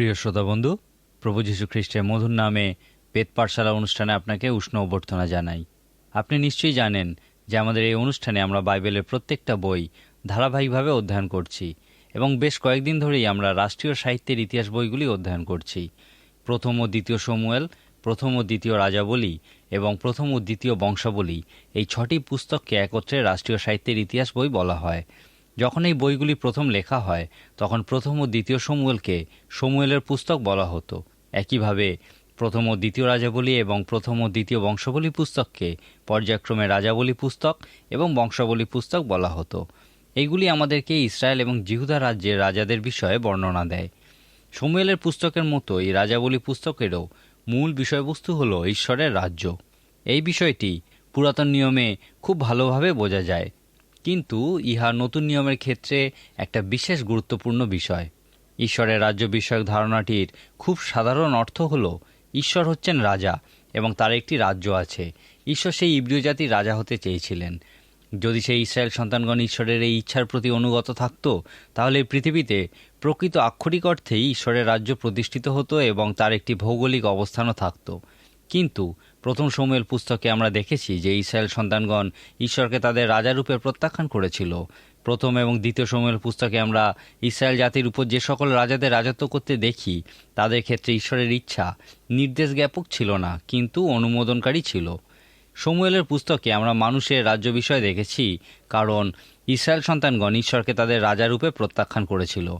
প্রিয় শ্রোতা বন্ধু, প্রভু যীশু খ্রিস্টের মধুর নামে বেদ পাঠশালা অনুষ্ঠানে আপনাকে উষ্ণ অভ্যর্থনা জানাই। আপনি নিশ্চয়ই জানেন যে আমাদের এই অনুষ্ঠানে আমরা বাইবেলের প্রত্যেকটা বই ধারাবাহিকভাবে অধ্যয়ন করছি এবং বেশ কয়েকদিন ধরেই আমরা রাষ্ট্রীয় সাহিত্যের ইতিহাস বইগুলি অধ্যয়ন করছি। প্রথম ও দ্বিতীয় সমুয়েল, প্রথম ও দ্বিতীয় রাজাবলী এবং প্রথম ও দ্বিতীয় বংশাবলী এই ছটি পুস্তককে একত্রে রাষ্ট্রীয় সাহিত্যের ইতিহাস বই বলা হয়। যখন এই বইগুলি প্রথম লেখা হয়, তখন প্রথম ও দ্বিতীয় সমুয়েলকে সমুয়েলের পুস্তক বলা হতো। একইভাবে প্রথম ও দ্বিতীয় রাজাবলী এবং প্রথম ও দ্বিতীয় বংশাবলী পুস্তককে পর্যায়ক্রমে রাজাবলী পুস্তক এবং বংশাবলী পুস্তক বলা হতো। এইগুলি আমাদেরকে ইসরায়েল এবং জিহুদা রাজ্যের রাজাদের বিষয়ে বর্ণনা দেয়। সমুয়েলের পুস্তকের মতো এই রাজাবলী পুস্তকেরও মূল বিষয়বস্তু হল ঈশ্বরের রাজ্য। এই বিষয়টি পুরাতন নিয়মে খুব ভালোভাবে বোঝা যায়। কিন্তু ইহা নতুন নিয়মের ক্ষেত্রে একটা বিশেষ গুরুত্বপূর্ণ বিষয়। ঈশ্বরের রাজ্য বিষয়ক ধারণাটির খুব সাধারণ অর্থ হল, ঈশ্বর হচ্ছেন রাজা এবং তার একটি রাজ্য আছে। ঈশ্বর সেই ইব্রিয় জাতির রাজা হতে চেয়েছিলেন। যদি সেই ইসরায়েল সন্তানগণ ঈশ্বরের এই ইচ্ছার প্রতি অনুগত থাকত, তাহলে পৃথিবীতে প্রকৃত আক্ষরিক অর্থেই ঈশ্বরের রাজ্য প্রতিষ্ঠিত হতো এবং তার একটি ভৌগোলিক অবস্থানও থাকত। কিন্তু প্রথম সময়ের পুস্তকে আমরা দেখেছি যে ইসরায়েল সন্তানগণ ঈশ্বরকে তাদের রাজারূপে প্রত্যাখ্যান করেছিল। প্রথম এবং দ্বিতীয় সময়ের পুস্তকে আমরা ইসরায়েল জাতির উপর যে সকল রাজাদের রাজত্ব করতে দেখি, তাদের ক্ষেত্রে ঈশ্বরের ইচ্ছা নির্দেশ জ্ঞাপক ছিল না, কিন্তু অনুমোদনকারী ছিল। সমুয়েলের পুস্তকে আমরা মানুষের রাজ্য বিষয় দেখেছি, কারণ ইসরায়েল সন্তানগণ ঈশ্বরকে তাদের রাজারূপে প্রত্যাখ্যান করেছিল।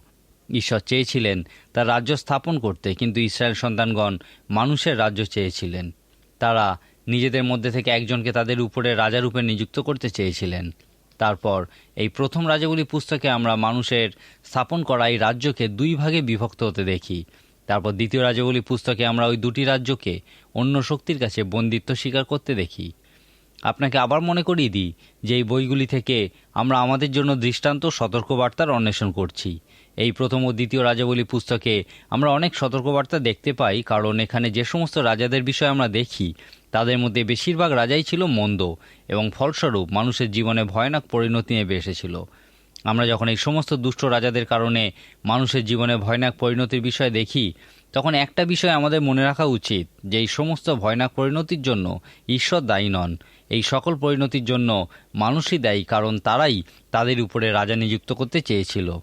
ঈশ্বর চেয়েছিলেন তার রাজ্য স্থাপন করতে, কিন্তু ইসরায়েল সন্তানগণ মানুষের রাজ্য চেয়েছিলেন। তারা নিজেদের মধ্যে থেকে একজনকে তাদের উপরে রাজারূপে নিযুক্ত করতে চেয়েছিলেন। তারপর এই প্রথম রাজাগুলি পুস্তকে আমরা মানুষের স্থাপন করা এই রাজ্যকে দুই ভাগে বিভক্ত হতে দেখি। তারপর দ্বিতীয় রাজাগুলি পুস্তকে আমরা ওই দুটি রাজ্যকে অন্য শক্তির কাছে বন্দিত্ব স্বীকার করতে দেখি। আপনাকে আবার মনে করিয়ে দিই যে এই বইগুলি থেকে আমরা আমাদের জন্য দৃষ্টান্ত সতর্কবার্তার অন্বেষণ করছি। এই প্রথম ও দ্বিতীয় রাজাবলী পুস্তকে আমরা অনেক সতর্কবার্তা দেখতে পাই, কারণ এখানে যে সমস্ত রাজাদের বিষয়ে আমরা দেখি, তাদের মধ্যে বেশিরভাগ রাজাই ছিল মন্দ এবং ফলস্বরূপ মানুষের জীবনে ভয়ানক পরিণতি নেমে এসেছিল। আমরা যখন এই সমস্ত দুষ্ট রাজাদের কারণে মানুষের জীবনে ভয়ানক পরিণতির বিষয় দেখি, তখন একটা বিষয় আমাদের মনে রাখা উচিত যে এই সমস্ত ভয়ানক পরিণতির জন্য ঈশ্বর দায়ী নন। এই সকল পরিণতির জন্য মানুষই দায়ী, কারণ তারাই তাদের উপরে রাজা নিযুক্ত করতে চেয়েছিল।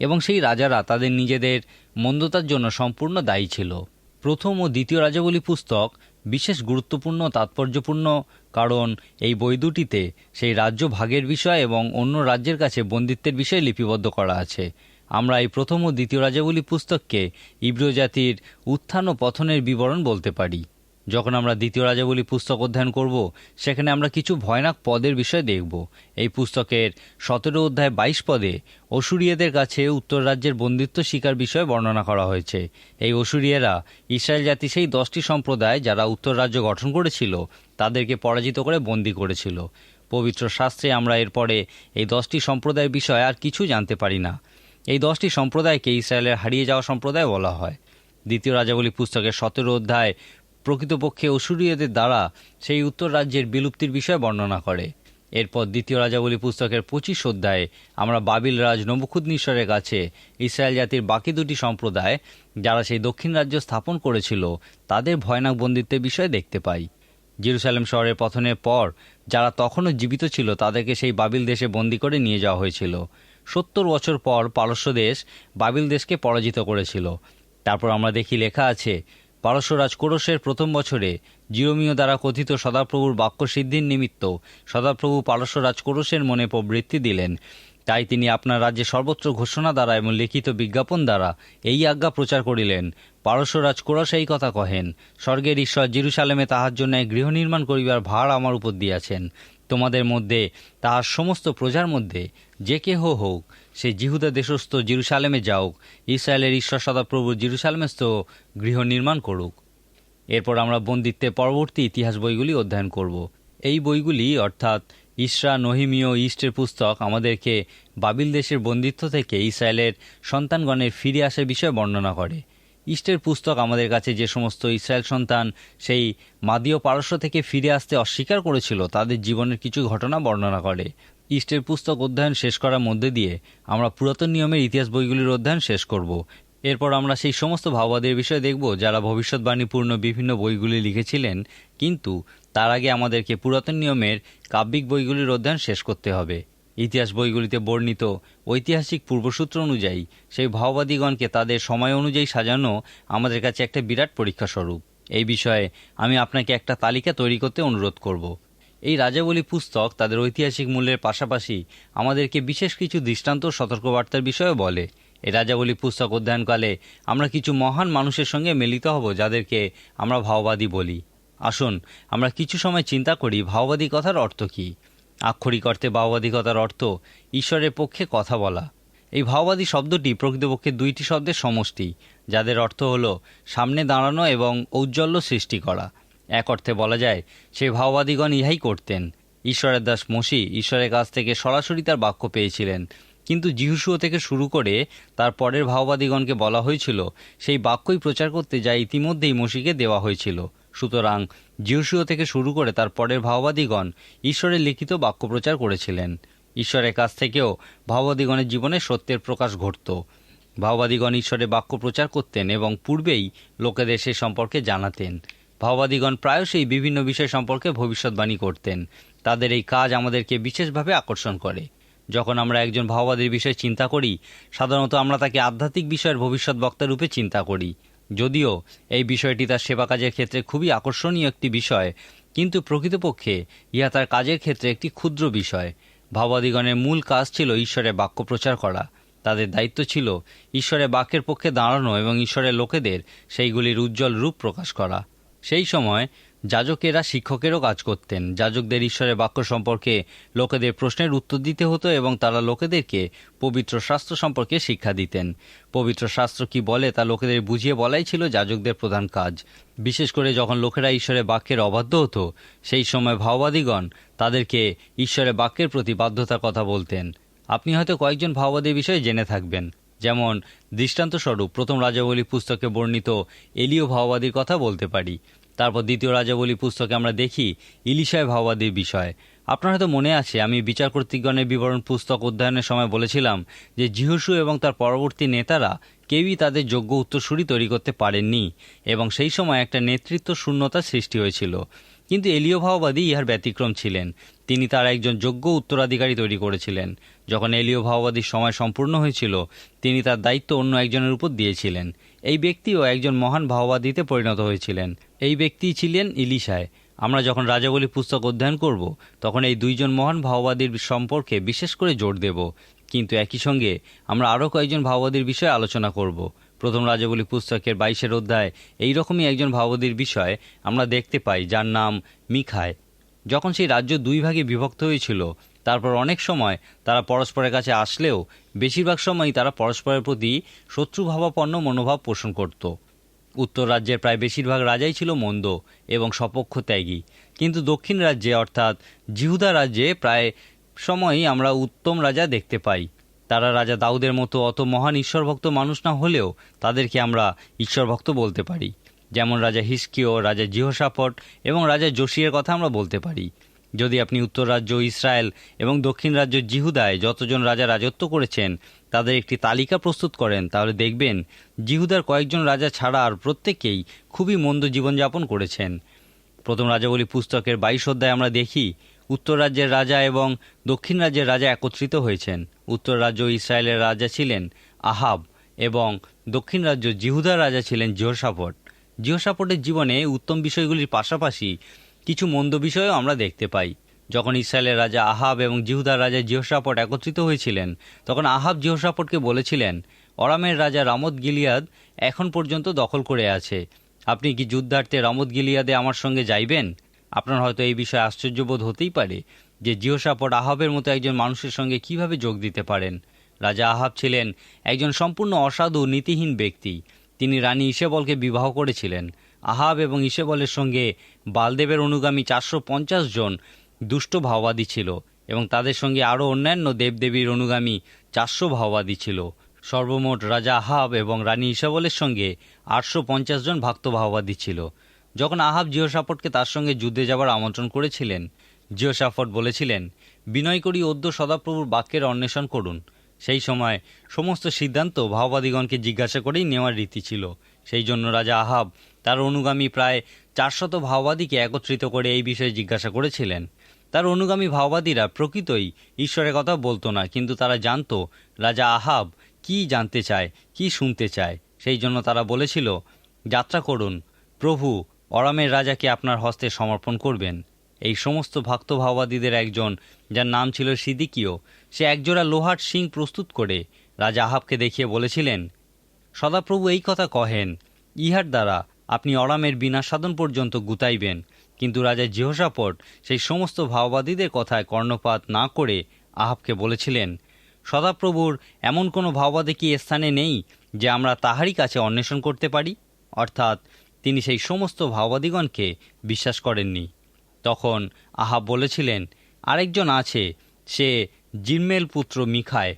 এবং সেই রাজারা তাদের নিজেদের মন্দতার জন্য সম্পূর্ণ দায়ী ছিল। প্রথম ও দ্বিতীয় রাজাবলী পুস্তক বিশেষ গুরুত্বপূর্ণ, তাৎপর্যপূর্ণ, কারণ এই বই দুটিতে সেই রাজ্য ভাগের বিষয় এবং অন্য রাজ্যের কাছে বন্দিত্বের বিষয় লিপিবদ্ধ করা আছে। আমরা এই প্রথম ও দ্বিতীয় রাজাবলী পুস্তককে ইব্রিয় জাতির উত্থান ও পথনের বিবরণ বলতে পারি। যখন আমরা দ্বিতীয় রাজাবলী পুস্তক অধ্যয়ন করব, সেখানে আমরা কিছু ভয়ানক পদের বিষয় দেখব। এই পুস্তকের সতেরো অধ্যায় বাইশ পদে অসুরিয়াদের কাছে উত্তর রাজ্যের বন্দিত্ব শিকার বিষয়ে বর্ণনা করা হয়েছে। এই অসুরিয়ারা ইসরায়েল জাতি সেই দশটি সম্প্রদায় যারা উত্তর রাজ্য গঠন করেছিল, তাদেরকে পরাজিত করে বন্দি করেছিল। পবিত্র শাস্ত্রে আমরা এরপরে এই দশটি সম্প্রদায়ের বিষয়ে আর কিছু জানতে পারি না। এই দশটি সম্প্রদায়কে ইসরায়েলের হারিয়ে যাওয়া সম্প্রদায় বলা হয়। দ্বিতীয় রাজাবলী পুস্তকের সতেরো অধ্যায় প্রকৃতপক্ষে অসুরীয়দের দ্বারা সেই উত্তর রাজ্যের বিলুপ্তির বিষয়ে বর্ণনা করে। এরপর দ্বিতীয় রাজাবলী পুস্তকের পঁচিশ অধ্যায়ে আমরা বাবিল রাজ নবুখুদ্নিশ্বরের কাছে ইসরায়েল জাতির বাকি দুটি সম্প্রদায় যারা সেই দক্ষিণ রাজ্য স্থাপন করেছিল, তাদের ভয়ানক বন্দিত্বের বিষয়ে দেখতে পাই। জেরুসালেম শহরের পথনের পর যারা তখনও জীবিত ছিল, তাদেরকে সেই বাবিল দেশে বন্দি করে নিয়ে যাওয়া হয়েছিল। সত্তর বছর পর পারস্য দেশ বাবিল দেশকে পরাজিত করেছিল। তারপর আমরা দেখি লেখা আছে পারস্যরাজ কোরসের প্রথম বছরে জিরোমীয় দ্বারা কথিত সদাপ্রভুর বাক্য সিদ্ধির নিমিত্ত সদাপ্রভু পারস্যরাজ কোরসের মনে প্রবৃত্তি দিলেন। তাই তিনি আপনার রাজ্যে সর্বত্র ঘোষণা দ্বারা এবং লিখিত বিজ্ঞাপন দ্বারা এই আজ্ঞা প্রচার করিলেন। পারস্যরাজ কোরস এই কথা কহেন, স্বর্গের ঈশ্বর জিরুসালেমে তাহার জন্য গৃহ নির্মাণ করিবার ভার আমার উপর দিয়াছেন। তোমাদের মধ্যে, তাহার সমস্ত প্রজার মধ্যে, যে কেহ হোক, সে জিহুদা দেশস্থ জিরুসালেমে যাওক ইসরায়েলের ঈশ্বর সদাপ্রভু জিরুসালেমস্থ গৃহ নির্মাণ করুক। এরপর আমরা বন্দিত্বে পরবর্তী ইতিহাস বইগুলি অধ্যয়ন করব। এই বইগুলি, অর্থাৎ ইসরা, নহিমীয় ইস্টের পুস্তক, আমাদেরকে বাবিল দেশের বন্দিত্ব থেকে ইসরায়েলের সন্তানগণের ফিরে আসার বিষয়ে বর্ণনা করে। ইস্টের পুস্তক আমাদের কাছে যে সমস্ত ইসরায়েল সন্তান সেই মাদীয় পারস্য থেকে ফিরে আসতে অস্বীকার করেছিল, তাদের জীবনের কিছু ঘটনা বর্ণনা করে। ইস্টের পুস্তক অধ্যয়ন শেষ করার মধ্যে দিয়ে আমরা পুরাতন নিয়মের ইতিহাস বইগুলির অধ্যয়ন শেষ করব। এরপর আমরা সেই সমস্ত ভাওবাদের বিষয়ে দেখব যারা ভবিষ্যৎবাণীপূর্ণ বিভিন্ন বইগুলি লিখেছিলেন, কিন্তু তার আগে আমাদেরকে পুরাতন নিয়মের কাব্যিক বইগুলির অধ্যয়ন শেষ করতে হবে। ইতিহাস বইগুলিতে বর্ণিত ঐতিহাসিক পূর্বসূত্র অনুযায়ী, সেই ভাওবাদীগণকে তাদের সময় অনুযায়ী সাজানো আমাদের কাছে একটা বিরাট পরীক্ষা স্বরূপ। এই বিষয়ে আমি আপনাকে একটা তালিকা তৈরি করতে অনুরোধ করব। এই রাজাবলী পুস্তক তাদের ঐতিহাসিক মূল্যের পাশাপাশি আমাদেরকে বিশেষ কিছু দৃষ্টান্ত সতর্কবার্তার বিষয়ে বলে। এই রাজাবলী পুস্তক অধ্যয়নকালে আমরা কিছু মহান মানুষের সঙ্গে মিলিত হব যাদেরকে আমরা ভাওবাদী বলি। আসুন, আমরা কিছু সময় চিন্তা করি ভাওবাদী কথার অর্থ কী। আক্ষরিক অর্থে ভাওবাদিকতার অর্থ ঈশ্বরের পক্ষে কথা বলা। এই ভাওবাদী শব্দটি প্রকৃতপক্ষে দুইটি শব্দের সমষ্টি, যাদের অর্থ হল সামনে দাঁড়ানো এবং ঔজ্জ্বল্য সৃষ্টি করা। এক অর্থে বলা যায় সেই ভাওবাদীগণ ইহাই করতেন। ঈশ্বরের দাস মসি ঈশ্বরের কাছ থেকে সরাসরি তার বাক্য পেয়েছিলেন। কিন্তু জিহুসুও থেকে শুরু করে তার পরের ভাওবাদীগণকে বলা হয়েছিল, সেই বাক্যই প্রচার করতে যা ইতিমধ্যেই মসিকে দেওয়া হয়েছিল। সুতরাং জিহুসুও থেকে শুরু করে তার পরের ভাওবাদীগণ ঈশ্বরের লিখিত বাক্য প্রচার করেছিলেন। ঈশ্বরের কাছ থেকেও ভাওবাদীগণের জীবনে সত্যের প্রকাশ ঘটত। ভাওবাদীগণ ঈশ্বরের বাক্য প্রচার করতেন এবং পূর্বেই লোকেদের সে সম্পর্কে জানাতেন। ভাওবাদীগণ প্রায়শই বিভিন্ন বিষয় সম্পর্কে ভবিষ্যৎবাণী করতেন। তাদের এই কাজ আমাদেরকে বিশেষভাবে আকর্ষণ করে। যখন আমরা একজন ভাওবাদীর বিষয়ে চিন্তা করি, সাধারণত আমরা তাকে আধ্যাত্মিক বিষয়ের ভবিষ্যৎ বক্তা রূপে চিন্তা করি। যদিও এই বিষয়টি তার সেবা কাজের ক্ষেত্রে খুবই আকর্ষণীয় একটি বিষয়, কিন্তু প্রকৃতপক্ষে ইহা তার কাজের ক্ষেত্রে একটি ক্ষুদ্র বিষয়। ভাবাদিগণের মূল কাজ ছিল ঈশ্বরের বাক্য প্রচার করা। তাদের দায়িত্ব ছিল ঈশ্বরের বাক্যের পক্ষে দাঁড়ানো এবং ঈশ্বরের লোকেদের সেইগুলির উজ্জ্বল রূপ প্রকাশ করা। সেই সময় যাজকেরা শিক্ষকেরও কাজ করতেন। যাজকদের ঈশ্বরের বাক্য সম্পর্কে লোকেদের প্রশ্নের উত্তর দিতে হতো এবং তারা লোকেদেরকে পবিত্র শাস্ত্র সম্পর্কে শিক্ষা দিতেন। পবিত্র শাস্ত্র কি বলে তা লোকেদের বুঝিয়ে বলাই ছিল যাজকদের প্রধান কাজ। বিশেষ করে যখন লোকেরা ঈশ্বরের বাক্যের অবাধ্য হতো, সেই সময় ভাওবাদীগণ তাদেরকে ঈশ্বরের বাক্যের প্রতি বাধ্যতার কথা বলতেন। আপনি হয়তো কয়েকজন ভাওবাদীর বিষয়ে জেনে থাকবেন। যেমন, দৃষ্টান্তস্বরূপ প্রথম রাজাবলী পুস্তকে বর্ণিত এলীয় ভাওবাদীর কথা বলতে পারি। তারপর দ্বিতীয় রাজাবলী পুস্তকে আমরা দেখি ইলিশায় ভাওবাদীর বিষয়। আপনার হয়তো মনে আছে, আমি বিচার কর্তৃকগণের বিবরণ পুস্তক অধ্যয়নের সময় বলেছিলাম যে জিহুসু এবং তার পরবর্তী নেতারা কেউই তাদের যোগ্য উত্তরসূরি তৈরি করতে পারেননি এবং সেই সময় একটা নেতৃত্ব শূন্যতার সৃষ্টি হয়েছিল। কিন্তু এলীয় ভাওবাদী ইহার ব্যতিক্রম ছিলেন। তিনি তার একজন যোগ্য উত্তরাধিকারী তৈরি করেছিলেন। যখন এলীয় ভাওবাদীর সময় সম্পূর্ণ হয়েছিল, তিনি তার দায়িত্ব অন্য একজনের উপর দিয়েছিলেন। এই ব্যক্তিও একজন মহান ভাওবাদীতে পরিণত হয়েছিলেন। এই ব্যক্তি ছিলেন ইলিশায়। আমরা যখন রাজাবলী পুস্তক অধ্যয়ন করব, তখন এই দুইজন মহান ভাওবাদীর সম্পর্কে বিশেষ করে জোর দেব। কিন্তু একই সঙ্গে আমরা আরও কয়েকজন ভাওবাদীর বিষয়ে আলোচনা করব। প্রথম রাজাবলী পুস্তকের বাইশের অধ্যায় এই রকমই একজন ভাওবাদীর বিষয় আমরা দেখতে পাই, যার নাম মিখায়। যখন সেই রাজ্য দুই ভাগে বিভক্ত হয়েছিল, তারপর অনেক সময় তারা পরস্পরের কাছে আসলেও, বেশিরভাগ সময়ই তারা পরস্পরের প্রতি শত্রুভাবাপন্ন মনোভাব পোষণ করত। উত্তর রাজ্যের প্রায় বেশিরভাগ রাজাই ছিল মন্দ এবং সপক্ষ ত্যাগী কিন্তু দক্ষিণ রাজ্যে, অর্থাৎ জিহুদা রাজ্যে, প্রায় সময়ই আমরা উত্তম রাজা দেখতে পাই। তারা রাজা দাউদের মতো অত মহান ঈশ্বরভক্ত মানুষ না হলেও তাদেরকে আমরা ঈশ্বরভক্ত বলতে পারি। যেমন রাজা হিসকিও রাজা জিহসাপট এবং রাজা জোশিয়ের কথা আমরা বলতে পারি। যদি আপনি উত্তর রাজ্য ইসরায়েল এবং দক্ষিণ রাজ্য জিহুদায় যতজন রাজা রাজত্ব করেছেন, তাদের একটি তালিকা প্রস্তুত করেন, তাহলে দেখবেন জিহুদার কয়েকজন রাজা ছাড়া আর প্রত্যেকেই খুবই মন্দ জীবনযাপন করেছেন। প্রথম রাজাবলী পুস্তকের বাইশ অধ্যায় আমরা দেখি, উত্তর রাজ্যের রাজা এবং দক্ষিণ রাজ্যের রাজা একত্রিত হয়েছেন। উত্তর রাজ্য ইসরায়েলের রাজা ছিলেন আহাব এবং দক্ষিণ রাজ্য জিহুদার রাজা ছিলেন জিহসাপট জিহসাপটের জীবনে উত্তম বিষয়গুলির পাশাপাশি কিছু মন্দ বিষয়ও আমরা দেখতে পাই। যখন ইসরায়েলের রাজা আহাব এবং জিহুদার রাজা জিহসাপট একত্রিত হয়েছিলেন, তখন আহাব জিহসাপটকে বলেছিলেন, অরামের রাজা রামত গিলিয়াদ এখন পর্যন্ত দখল করে আছে। আপনি কি যুদ্ধার্থে রামত গিলিয়াদে আমার সঙ্গে যাইবেন? আপনার হয়তো এই বিষয়ে আশ্চর্যবোধ হতেই পারে যে জিহসাপট আহাবের মতো একজন মানুষের সঙ্গে কীভাবে যোগ দিতে পারেন। রাজা আহাব ছিলেন একজন সম্পূর্ণ অসাধু নীতিহীন ব্যক্তি। তিনি রানী ইসেবলকে বিবাহ করেছিলেন। আহাব এবং ইসেবলের সঙ্গে বালদেবের অনুগামী চারশো পঞ্চাশ জন দুষ্ট ভাওবাদী ছিল এবং তাদের সঙ্গে আরও অন্যান্য দেবদেবীর অনুগামী চারশো ভাওবাদী ছিল। সর্বমোট রাজা আহাব এবং রানী ইসাবলের সঙ্গে আটশো পঞ্চাশ জন ভক্ত ভাওবাদী ছিল। যখন আহাব জিওসাপটকে তার সঙ্গে যুদ্ধে যাবার আমন্ত্রণ করেছিলেন জিওসাফট বলেছিলেন, বিনয় করি অদ্য সদাপ্রভুর বাক্যের অন্বেষণ করুন। সেই সময় সমস্ত সিদ্ধান্ত ভাওবাদীগণকে জিজ্ঞাসা করেই নেওয়ার রীতি ছিল। সেই জন্য রাজা আহাব তার অনুগামী প্রায় চারশত ভাওবাদীকে একত্রিত করে এই বিষয়ে জিজ্ঞাসা করেছিলেন। তার অনুগামী ভাওবাদীরা প্রকৃতই ঈশ্বরের কথা বলতো না, কিন্তু তারা জানত, রাজা আহাব কি জানতে চায়, কি শুনতে চায়, সেই জন্য তারা বলেছিল, যাত্রা করুন, প্রভু অরামের রাজাকে আপনার হস্তে সমর্পণ করবেন। এই সমস্ত ভক্ত ভাওবাদীদের একজন, যার নাম ছিল সিদিকিও সে একজোড়া লোহার শিং প্রস্তুত করে রাজা আহাবকে দেখিয়ে বলেছিলেন, সদাপ্রভু এই কথা কহেন, ইহার দ্বারা আপনি অরামের বিনা সাধন পর্যন্ত গুতাইবেন। কিন্তু রাজা জিহসাপট সেই সমস্ত ভাওবাদীদের কথায় কর্ণপাত না করে আহাবকে বলেছিলেন, সদাপ্রভুর এমন কোনো ভাওবাদী কি স্থানে নেই যে আমরা তাহারই কাছে অন্বেষণ করতে পারি? অর্থাৎ তিনি সেই সমস্ত ভাওবাদীগণকে বিশ্বাস করেননি। তখন আহাব বলেছিলেন, আরেকজন আছে, সে জিম্মেল পুত্র মিখায়,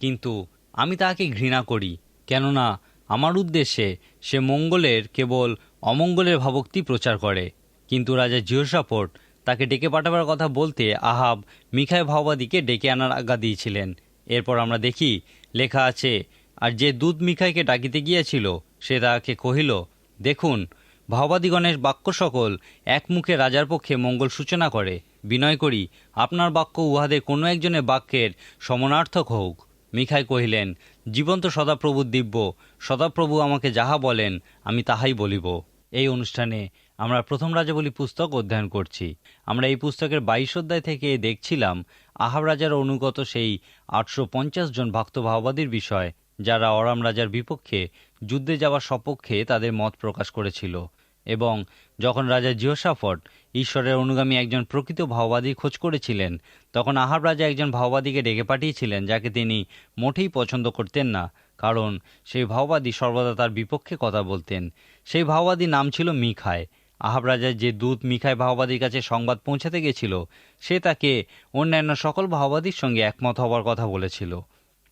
কিন্তু আমি তাহাকে ঘৃণা করি, কেননা আমার উদ্দেশ্যে সে মঙ্গলের কেবল অমঙ্গলের ভাবক্তি প্রচার করে। কিন্তু রাজা জিওসাপট তাকে ডেকে পাঠাবার কথা বলতে আহাব মিখায় ভাওবাদীকে ডেকে আনার আজ্ঞা দিয়েছিলেন। এরপর আমরা দেখি, লেখা আছে, আর যে দুধ মিখাইকে ডাকিতে গিয়েছিল, সে তাকে কহিল, দেখুন, ভাওবাদীগণের বাক্য সকল এক মুখে রাজার পক্ষে মঙ্গল সূচনা করে। বিনয় করি, আপনার বাক্য উহাদের কোনো একজনের বাক্যের সমনার্থক হোক। মিখাই কহিলেন, জীবন্ত সদাপ্রভু দিব্য, সদাপ্রভু আমাকে যাহা বলেন, আমি তাহাই বলিব। এই অনুষ্ঠানে আমরা প্রথম রাজাবলী পুস্তক অধ্যয়ন করছি। আমরা এই পুস্তকের বাইশ অধ্যায় থেকে দেখছিলাম আহাব রাজার অনুগত সেই আটশো পঞ্চাশ জন ভক্ত ভাওবাদীর বিষয়, যারা অরাম রাজার বিপক্ষে যুদ্ধে যাওয়ার সপক্ষে তাদের মত প্রকাশ করেছিল। এবং যখন রাজা জিওসাফট ঈশ্বরের অনুগামী একজন প্রকৃত ভাওবাদী খোঁজ করেছিলেন, তখন আহাব রাজা একজন ভাওবাদীকে ডেকে পাঠিয়েছিলেন, যাকে তিনি মোটেই পছন্দ করতেন না, কারণ সেই ভাওবাদী সর্বদা তার বিপক্ষে কথা বলতেন। সেই ভাওবাদী নাম ছিল মিখায়। আহাব রাজার যে দূত মিখায় ভাওবাদীর কাছে সংবাদ পৌঁছাতে গেছিল, সে তাকে অন্যান্য সকল ভাওবাদীর সঙ্গে একমত হওয়ার কথা বলেছিল।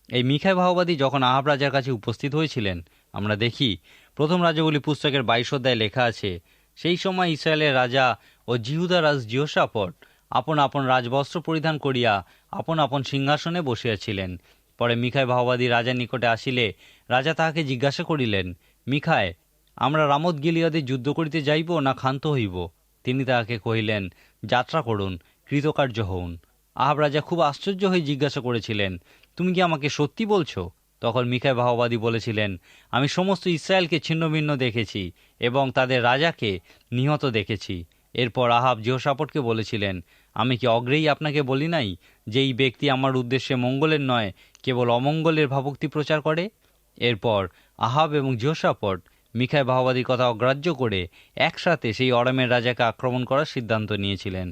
এই মিখায় ভাওবাদী যখন আহাব রাজার কাছে উপস্থিত হয়েছিলেন আমরা দেখি, প্রথম রাজাবলী পুস্তকের বাইশ অধ্যায় লেখা আছে, সেই সময় ইসরায়েলের রাজা ও জিহুদা রাজ জিহসাপট আপন আপন রাজবস্ত্র পরিধান করিয়া আপন আপন সিংহাসনে বসিয়াছিলেন। পরে মিখায় ভাওবাদী রাজার নিকটে আসিলে রাজা তাহাকে জিজ্ঞাসা করিলেন, মিখায়, আমরা রামত গিলিয়াদে যুদ্ধ করিতে যাইব না ক্ষান্ত হইব? তিনি তাহাকে কহিলেন, যাত্রা করুন, কৃতকার্য হউন। আহাব রাজা খুব আশ্চর্য হয়ে জিজ্ঞাসা করেছিলেন, তুমি কি আমাকে সত্যি বলছো? তখন মিখায় ভাওবাদী বলেছিলেন, আমি সমস্ত ইসরায়েলকে ছিন্নভিন্ন দেখেছি এবং তাদের রাজাকে নিহত দেখেছি। এরপর আহাব জিহসাপটকে বলেছিলেন, আমি কি অগ্রেই আপনাকে বলি নাই যে এই ব্যক্তি আমার উদ্দেশ্যে মঙ্গলের নয়, কেবল অমঙ্গলের ভাবুক্তি প্রচার করে? এরপর আহাব এবং জিহসাপট মিখায় বাহবাদীর কথা অগ্রাহ্য করে একসাথে সেই অরামের রাজাকে আক্রমণ করার সিদ্ধান্ত নিয়েছিলেন।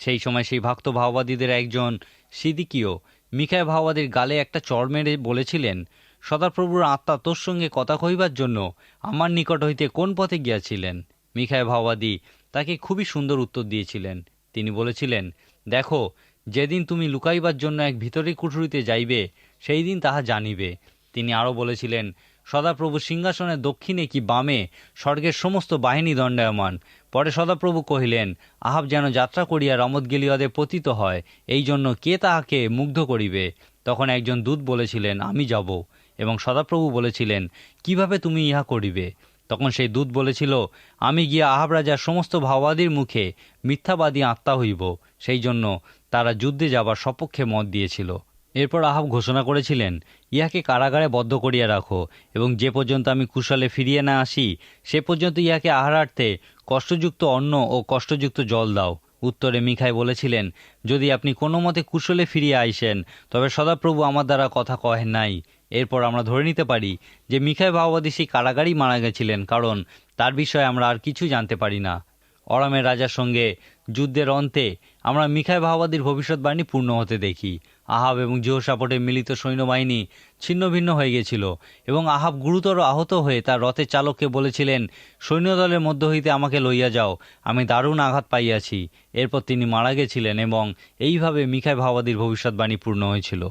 সেই সময় সেই ভক্ত ভাওবাদীদের একজন সিদিকিও মিখায় ভাওয়াদের গালে একটা চর মেরে বলেছিলেন সদাপ্রভুর আত্মা তোর সঙ্গে কথা কহিবার জন্য আমার নিকট হইতে কোন পথে গিয়াছিলেন? মিখায় ভাওয়াদি তাকে খুবই সুন্দর উত্তর দিয়েছিলেন। তিনি বলেছিলেন, দেখো, যেদিন তুমি লুকাইবার জন্য এক ভিতরে কুঠুরিতে যাইবে সেই দিন তাহা জানিবে। তিনি আরও বলেছিলেন সদাপ্রভু সিংহাসনের দক্ষিণে কি বামে? স্বর্গের সমস্ত বাহিনী দণ্ডায়মান। পরে সদাপ্রভু কহিলেন, আহাব যেন যাত্রা করিয়া রমত গিলিয়দে পতিত হয়, এই জন্য কে তাহাকে মুগ্ধ করিবে? তখন একজন দূত বলেছিলেন, আমি যাব। এবং সদাপ্রভু বলেছিলেন, কীভাবে তুমি ইহা করিবে? তখন সেই দূত বলেছিল, আমি গিয়া আহাব রাজার সমস্ত ভাওবাদীর মুখে মিথ্যাবাদী আত্মা হইব। সেই জন্য তারা যুদ্ধে যাবার সপক্ষে মত দিয়েছিল। এরপর আহাব ঘোষণা করেছিলেন, ইহাকে কারাগারে বদ্ধ করিয়া রাখো, এবং যে পর্যন্ত আমি কুশলে ফিরিয়ে না আসি, সে পর্যন্ত ইহাকে আহারার্থে কষ্টযুক্ত অন্ন ও কষ্টযুক্ত জল দাও। উত্তরে মিখাই বলেছিলেন, যদি আপনি কোনো মতে কুশলে ফিরিয়ে আইসেন, তবে সদাপ্রভু আমার দ্বারা কথা কহেন নাই। এরপর আমরা ধরে নিতে পারি যে মিখাই ভাওবাদী সেই কারাগারেই মারা গেছিলেন, কারণ তার বিষয়ে আমরা আর কিছু জানতে পারি না। অরামের রাজার সঙ্গে যুদ্ধের অন্তে আমরা মিখাই ভাওবাদীর ভবিষ্যৎবাণী পূর্ণ হতে দেখি। আহাব এবং জিহসাপটের মিলিত সৈন্যবাহিনী ছিন্ন ভিন্ন হয়ে গেছিল এবং আহাব গুরুতর আহত হয়ে তার রথের চালককে বলেছিলেন, সৈন্যদলের মধ্য হইতে আমাকে লইয়া যাও, আমি দারুণ আঘাত পাইয়াছি। এরপর তিনি মারা গেছিলেন এবং এইভাবে মিখাই ভাওবাদীর ভবিষ্যৎবাণী পূর্ণ হয়েছিল।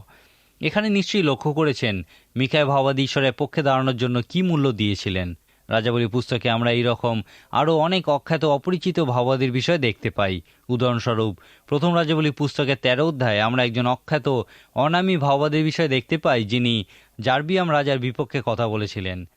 এখানে নিশ্চয়ই লক্ষ্য করেছেন মিখাই ভাওবাদী ঈশ্বরের পক্ষে দাঁড়ানোর জন্য কি মূল্য দিয়েছিলেন। রাজাবলী পুস্তকে আমরা এই রকম আরও অনেক অখ্যাত অপরিচিত ভাওবাদীর বিষয় দেখতে পাই। উদাহরণস্বরূপ, প্রথম রাজাবলী পুস্তকের তেরো অধ্যায়ে আমরা একজন অখ্যাত অনামী ভাওবাদীর বিষয় দেখতে পাই, যিনি জার্বিয়াম রাজার বিপক্ষে কথা বলেছিলেন।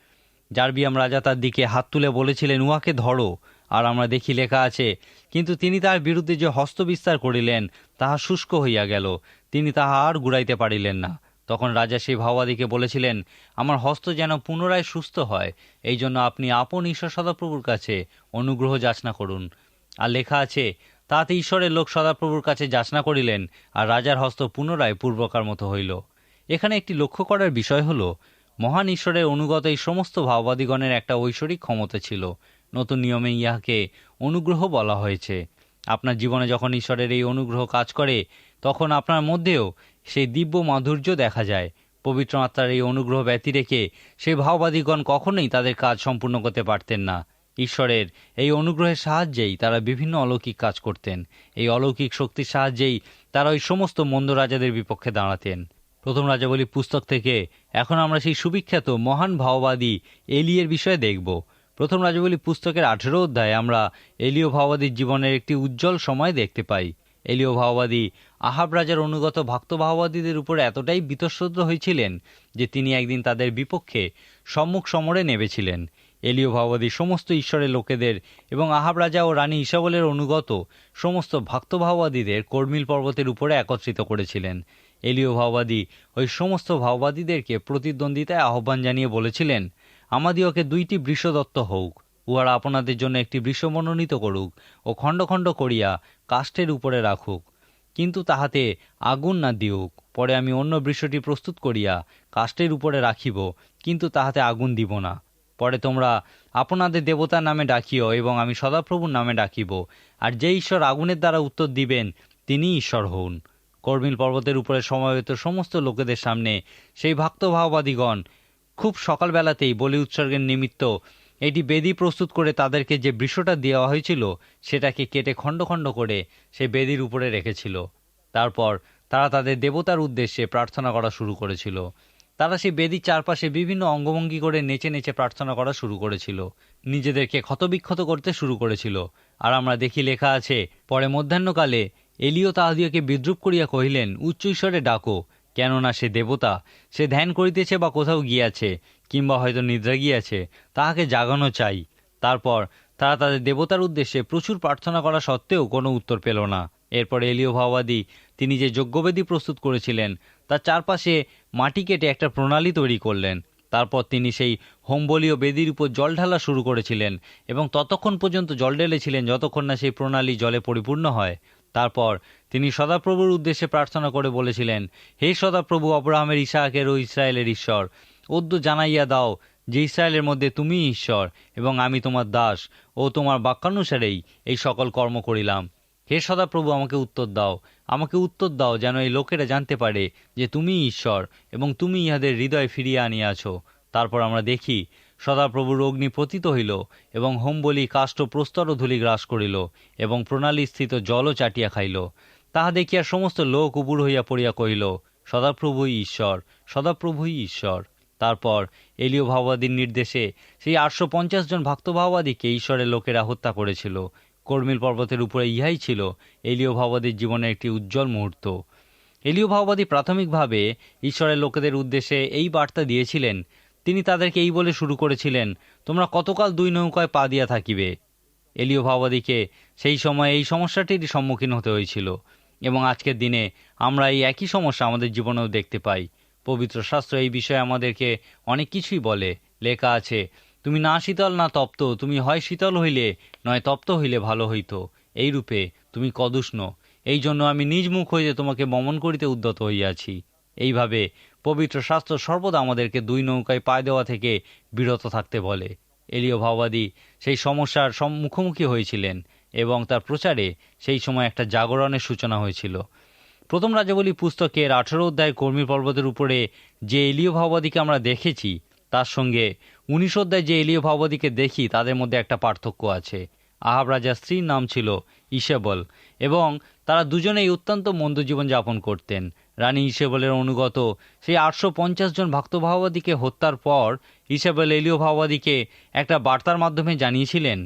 জার্বিয়াম রাজা তার দিকে হাত তুলে বলেছিলেন, উহাকে ধরো। আর আমরা দেখি লেখা আছে, কিন্তু তিনি তার বিরুদ্ধে যে হস্তবিস্তার করিলেন, তাহা শুষ্ক হইয়া গেল। তিনি তাহা আর গুড়াইতে পারিলেন না। তখন রাজা সেই ভাওবাদীকে বলেছিলেন, আমার হস্ত যেন পুনরায় সুস্থ হয়, এই জন্য আপনি আপন ঈশ্বর সদাপ্রভুর কাছে অনুগ্রহ যাচনা করুন। আর লেখা আছে, তাতে ঈশ্বরের লোক সদাপ্রভুর কাছে যাচনা করিলেন, আর রাজার হস্ত পুনরায় পূর্বকার মতো হইল। এখানে একটি লক্ষ্য করার বিষয় হল, মহান ঈশ্বরের অনুগত এই সমস্ত ভাওবাদীগণের একটা ঐশ্বরিক ক্ষমতা ছিল। নতুন নিয়মে ইহাকে অনুগ্রহ বলা হয়েছে। আপনার জীবনে যখন ঈশ্বরের এই অনুগ্রহ কাজ করে, তখন আপনার মধ্যেও সেই দিব্য মাধুর্য দেখা যায়। পবিত্র আত্মার এই অনুগ্রহ ব্যতি রেখে সেই ভাওবাদীগণ কখনোই তাদের কাজ সম্পূর্ণ করতে পারতেন না। ঈশ্বরের এই অনুগ্রহের সাহায্যেই তারা বিভিন্ন অলৌকিক কাজ করতেন। এই অলৌকিক শক্তির সাহায্যেই তারা ওই সমস্ত মন্দ রাজাদের বিপক্ষে দাঁড়াতেন। প্রথম রাজাবলী পুস্তক থেকে এখন আমরা সেই সুবিখ্যাত মহান ভাওবাদী এলিয়ের বিষয়ে দেখব। প্রথম রাজাবলী পুস্তকের আঠেরো অধ্যায়ে আমরা এলিও ভাওবাদীর জীবনের একটি উজ্জ্বল সময় দেখতে পাই। এলিও ভাওবাদী আহাব রাজার অনুগত ভক্ত ভাওবাদীদের উপর এতটাই বিতশ্রদ্র হয়েছিলেন যে তিনি একদিন তাদের বিপক্ষে সম্মুখ সমরে নেমেছিলেন। এলিও ভাওবাদী সমস্ত ঈশ্বরের লোকেদের এবং আহাব রাজা ও রানী ইসাবলের অনুগত সমস্ত ভক্ত ভাওবাদীদের কর্মিল পর্বতের উপরে একত্রিত করেছিলেন। এলিও ভাওবাদী ওই সমস্ত ভাওবাদীদেরকে প্রতিদ্বন্দ্বিতায় আহ্বান জানিয়ে বলেছিলেন আমাদিওকে দুইটি বৃষদত্ত হোক উহারা আপনাদের জন্য একটি বৃষ মনোনীত করুক ও খণ্ড খণ্ড করিয়া কাষ্ঠের উপরে রাখুক। কিন্তু তাহাতে আগুন না দিউক, পরে আমি অন্য বৃষটি প্রস্তুত করিয়া কাষ্ঠের উপরে রাখিব, কিন্তু তাহাতে আগুন দিব না। পরে তোমরা আপনাদের দেবতার নামে ডাকিও এবং আমি সদাপ্রভুর নামে ডাকিব, আর যে ঈশ্বর আগুনের দ্বারা উত্তর দিবেন, তিনি ঈশ্বর হউন। কর্মিল পর্বতের উপরে সমবেত সমস্ত লোকেদের সামনে সেই ভক্ত ভাওবাদীগণ খুব সকালবেলাতেই বলি উৎসর্গের নিমিত্ত এটি বেদি প্রস্তুত করে তাদেরকে যে বৃষটা দেওয়া হয়েছিল, সেটাকে কেটে খণ্ড খণ্ড করে সে বেদির উপরে রেখেছিল। তারপর তারা তাদের দেবতার উদ্দেশ্যে প্রার্থনা করা শুরু করেছিল। তারা সেই বেদির চারপাশে বিভিন্ন অঙ্গভঙ্গি করে নেচে নেচে প্রার্থনা করা শুরু করেছিল। নিজেদেরকে ক্ষতবিক্ষত করতে শুরু করেছিল। আর আমরা দেখি লেখা আছে, পরে মধ্যাহ্নকালে এলিও তাহাদিওকে বিদ্রুপ করিয়া কহিলেন, উচ্চ ঈশ্বরে ডাকো, কেননা সে দেবতা, সে ধ্যান করিতেছে বা কোথাও গিয়াছে কিংবা হয়তো নিদ্রা গিয়াছে, তাহাকে জাগানো চাই। তারপর তারা তাদের দেবতার উদ্দেশ্যে প্রচুর প্রার্থনা করা সত্ত্বেও কোনো উত্তর পেল না। এরপর এলিও ভাওবাদী তিনি যে যজ্ঞবেদী প্রস্তুত করেছিলেন, তার চারপাশে মাটি কেটে একটা প্রণালী তৈরি করলেন। তারপর তিনি সেই হোমবলীয় বেদির উপর জল ঢালা শুরু করেছিলেন এবং ততক্ষণ পর্যন্ত জল ঢেলেছিলেন যতক্ষণ না সেই প্রণালী জলে পরিপূর্ণ হয়। তারপর তিনি সদাপ্রভুর উদ্দেশ্যে প্রার্থনা করে বলেছিলেন, হে সদাপ্রভু অব্রাহামের ইসাহাকের ও ইসরায়েলের ঈশ্বর অদ্য জানাইয়া দাও যে ইসরায়েলের মধ্যে তুমি ঈশ্বর এবং আমি তোমার দাস ও তোমার বাক্যানুসারেই এই সকল কর্ম করিলাম। হে সদাপ্রভু, আমাকে উত্তর দাও। আমাকে উত্তর দাও যেন এই লোকেরা জানতে পারে যে তুমি ঈশ্বর এবং তুমি ইহাদের হৃদয় ফিরিয়ে আনিয়াছ। তারপর আমরা দেখি সদাপ্রভুর অগ্নি পতিত হইল এবং হোমবলি কাষ্ঠ প্রস্তর ধুলি গ্রাস করিল এবং প্রণালী স্থিত জলও চাটিয়া খাইল। তাহা দেখিয়া সমস্ত লোক উপুর হইয়া পড়িয়া কহিল, সদাপ্রভুই ঈশ্বর সদাপ্রভুই ঈশ্বর। তারপর এলিও ভাওবাদীর নির্দেশে সেই আটশো পঞ্চাশ জন ভক্ত ভাওবাদীকে ঈশ্বরের লোকেরা হত্যা করেছিল। কর্মিল পর্বতের উপরে ইহাই ছিল এলিও ভাওবাদীর জীবনের একটি উজ্জ্বল মুহূর্ত। এলিও ভাওবাদী প্রাথমিকভাবে ঈশ্বরের লোকেদের উদ্দেশ্যে এই বার্তা দিয়েছিলেন, তিনি তাদেরকে এই বলে শুরু করেছিলেন, তোমরা কতকাল দুই নৌকায় পা দিয়া থাকিবে? এলিও ভাওবাদীকে সেই সময় এই সমস্যাটির সম্মুখীন হতে হয়েছিল এবং আজকের দিনে আমরা এই একই সমস্যা আমাদের জীবনেও দেখতে পাই। পবিত্র শাস্ত্র এই বিষয়ে আমাদেরকে অনেক কিছুই বলে, লেখা আছে, তুমি না শীতল না তপ্ত, তুমি হয় শীতল হইলে, নয় তপ্ত হইলে ভালো হইত। এই রূপে তুমি কদুষ্ণ। এই জন্য আমি নিজ মুখ হইতে তোমাকে বমন করিতে উদ্যত হইয়াছি। এইভাবে পবিত্র শাস্ত্র সর্বদা আমাদেরকে দুই নৌকায় পায়ে দেওয়া থেকে বিরত থাকতে বলে। এলিও ভাওবাদী সেই সমস্যার মুখোমুখি হয়েছিলেন এবং তার প্রচারে সেই সময় একটা জাগরণের সূচনা হয়েছিল। প্রথম রাজাবলী পুস্তকের আঠেরো অধ্যায় কর্মী পর্বতের উপরে যে এলিও ভাওবাদীকে আমরা দেখেছি, তার সঙ্গে উনিশ অধ্যায় যে এলিও ভাওবাদীকে দেখি, তাদের মধ্যে একটা পার্থক্য আছে। আহাব রাজার স্ত্রীর নাম ছিল ইসেবল এবং তারা দুজনেই অত্যন্ত মন্দ জীবন যাপন করতেন। রানী ইসেবেলের অনুগত সেই আটশো পঞ্চাশ জন ভক্ত ভাওবাদীকে হত্যার পর ইসেবেল এলিও ভাওবাদীকে একটা বার্তার মাধ্যমে জানিয়েছিলেন,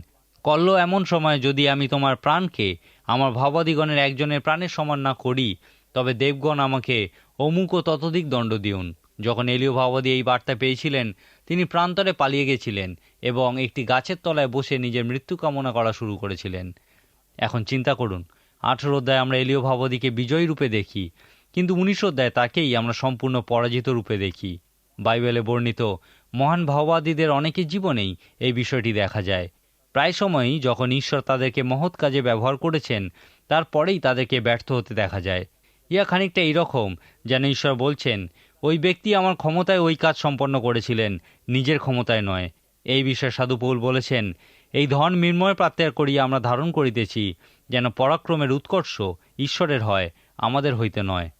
কল্ল, এমন সময় যদি আমি তোমার প্রাণকে আমার ভাওবাদীগণের একজনের প্রাণের সমান না করি, তবে দেবগণ আমাকে অমুক ও ততোধিক দণ্ড দিউন যখন এলিও ভাওবাদী এই বার্তা পেয়েছিলেন, তিনি প্রান্তরে পালিয়ে গেছিলেন এবং একটি গাছের তলায় বসে নিজের মৃত্যু কামনা করা শুরু করেছিলেন। এখন চিন্তা করুন, আঠেরো অধ্যায় আমরা এলিও ভাওবাদীকে বিজয়ী রূপে দেখি, কিন্তু উনিশ অধ্যায় তাকেই আমরা সম্পূর্ণ পরাজিত রূপে দেখি। বাইবেলে বর্ণিত, মহান ভাওবাদীদের অনেকের জীবনেই এই বিষয়টি দেখা যায়। প্রায় সময়ই যখন ঈশ্বর তাদেরকে মহৎ কাজে ব্যবহার করেছেন, তারপরেই তাদেরকে ব্যর্থ হতে দেখা যায়। ইয়া খানিকটা এইরকম যেন ঈশ্বর বলছেন, ওই ব্যক্তি আমার ক্ষমতায় ওই কাজ সম্পন্ন করেছিলেন, নিজের ক্ষমতায় নয়। এই বিষয়ে সাধু পৌল বলেছেন, এই ধন মৃন্ময় প্রাত্যার করিয়া আমরা ধারণ করিতেছি, যেন পরাক্রমের উৎকর্ষ ঈশ্বরের হয়, আমাদের হইতে নয়।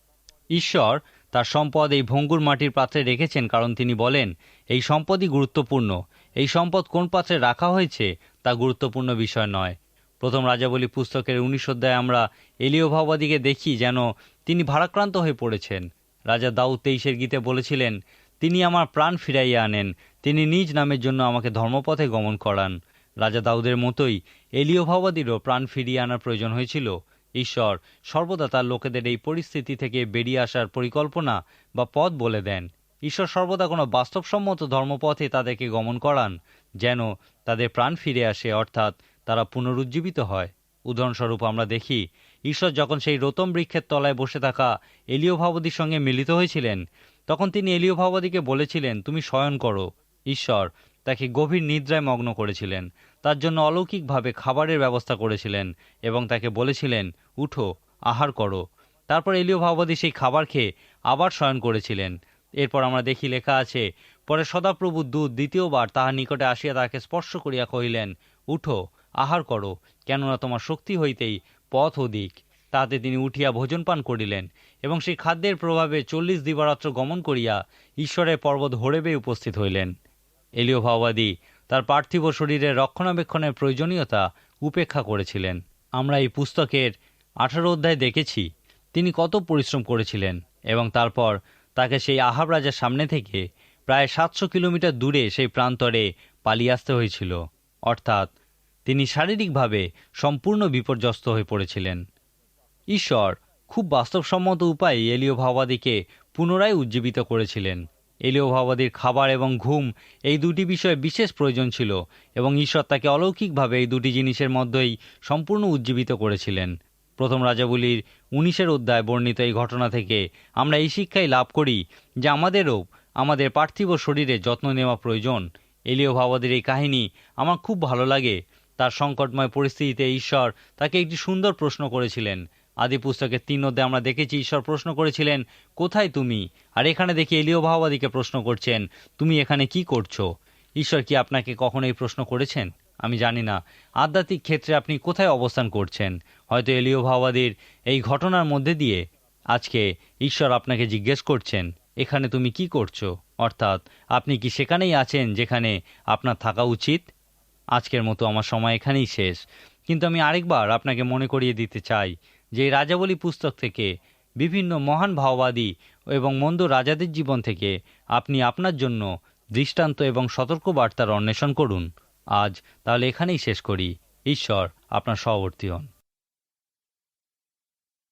ঈশ্বর তার সম্পদ এই ভঙ্গুর মাটির পাত্রে রেখেছেন, কারণ তিনি বলেন, এই সম্পদই গুরুত্বপূর্ণ। এই সম্পদ কোন পাত্রে রাখা হয়েছে তা গুরুত্বপূর্ণ বিষয় নয়। প্রথম রাজাবলী পুস্তকের উনিশ অধ্যায়ে আমরা এলিও ভাওবাদীকে দেখি যেন তিনি ভারাক্রান্ত হয়ে পড়েছেন। রাজা দাউদ তেইশের গীতে বলেছিলেন, তিনি আমার প্রাণ ফিরাইয়া আনেন। তিনি নিজ নামের জন্য আমাকে ধর্মপথে গমন করান। রাজা দাউদের মতোই এলিও ভাওবাদীরও প্রাণ ফিরিয়ে আনার প্রয়োজন হয়েছিল। ঈশ্বর সর্বদা তার লোকেদের এই পরিস্থিতি থেকে বেরিয়ে আসার পরিকল্পনা বা পথ বলে দেন। ঈশ্বর সর্বদা কোনো বাস্তবসম্মত ধর্মপথে তাদেরকে গমন করান, যেন তাদের প্রাণ ফিরে আসে, অর্থাৎ তারা পুনরুজ্জীবিত হয়। উদাহরণস্বরূপ আমরা দেখি, ঈশ্বর যখন সেই রতম বৃক্ষের তলায় বসে থাকা এলিও ভাবদীর সঙ্গে মিলিত হয়েছিলেন, তখন তিনি এলিও ভাবদীকে বলেছিলেন, তুমি শয়ন করো। ঈশ্বর তাকে গভীর নিদ্রায় মগ্ন করেছিলেন। তার জন্য অলৌকিকভাবে খাবারের ব্যবস্থা করেছিলেন এবং তাকে বলেছিলেন, উঠো, আহার করো। তারপর এলিও ভাববাদী সেই খাবার খেয়ে আবার শয়ন করেছিলেন। এরপর আমরা দেখি লেখা আছে পরে সদাপ্রভু দূত দ্বিতীয়বার তাহার নিকটে আসিয়া তাকে স্পর্শ করিয়া কহিলেন, উঠো, আহার করো, কেননা তোমার শক্তি হইতেই পথ অধিক। তাহাতে তিনি উঠিয়া ভোজন পান করিলেন এবং সেই খাদ্যের প্রভাবে চল্লিশ দিবারাত্র গমন করিয়া ঈশ্বরের পর্বত হরেবে উপস্থিত হইলেন। এলিও ভাওবাদী তার পার্থিব শরীরের রক্ষণাবেক্ষণের প্রয়োজনীয়তা উপেক্ষা করেছিলেন। আমরা এই পুস্তকের আঠারো অধ্যায় দেখেছি। তিনি কত পরিশ্রম করেছিলেন এবং তারপর তাকে সেই আহাব রাজার সামনে থেকে প্রায় সাতশো কিলোমিটার দূরে সেই প্রান্তরে পালিয়ে আসতে হয়েছিল। অর্থাৎ তিনি শারীরিকভাবে সম্পূর্ণ বিপর্যস্ত হয়ে পড়েছিলেন। ঈশ্বর খুব বাস্তবসম্মত উপায়ে এলিও ভাওবাদীকে পুনরায় উজ্জীবিত করেছিলেন। এলিও ভাওবাদীর খাবার এবং ঘুম এই দুটি বিষয়ে বিশেষ প্রয়োজন ছিল এবং ঈশ্বর তাকে অলৌকিকভাবে এই দুটি জিনিসের মধ্যেই সম্পূর্ণ উজ্জীবিত করেছিলেন। প্রথম রাজাবলীর উনিশের অধ্যায় বর্ণিত এই ঘটনা থেকে আমরা এই শিক্ষাই লাভ করি যে আমাদেরও আমাদের পার্থিব শরীরে যত্ন নেওয়া প্রয়োজন। এলিও ভাবাদের এই কাহিনী আমার খুব ভালো লাগে। তার সংকটময় পরিস্থিতিতে ঈশ্বর তাকে একটি সুন্দর প্রশ্ন করেছিলেন। আদি পুস্তকের তিন অধ্যায়ে আমরা দেখেছি, ঈশ্বর প্রশ্ন করেছিলেন, কোথায় তুমি? আর এখানে দেখি এলিও ভাওবাদীকে প্রশ্ন করছেন, তুমি এখানে কি করছ? ঈশ্বর কি আপনাকে কখনো এই প্রশ্ন করেছেন? আমি জানি না। আধ্যাত্মিক ক্ষেত্রে আপনি কোথায় অবস্থান করছেন? হয়তো এলিও ভাওবাদীর এই ঘটনার মধ্যে দিয়ে আজকে ঈশ্বর আপনাকে জিজ্ঞেস করছেন। এখানে তুমি কি করছ? অর্থাৎ, আপনি কি সেখানেই আছেন যেখানে আপনার থাকা উচিত? আজকের মতো আমার সময় এখানেই শেষ। কিন্তু আমি আরেকবার আপনাকে মনে করিয়ে দিতে চাই যে রাজাবলী পুস্তক থেকে বিভিন্ন মহান ভাওবাদী এবং মন্দ রাজাদের জীবন থেকে আপনি আপনার জন্য দৃষ্টান্ত এবং সতর্কবার্তার অন্বেষণ করুন। আজ তাহলে এখানেই শেষ করি। ঈশ্বর আপনার সহবর্তী হন।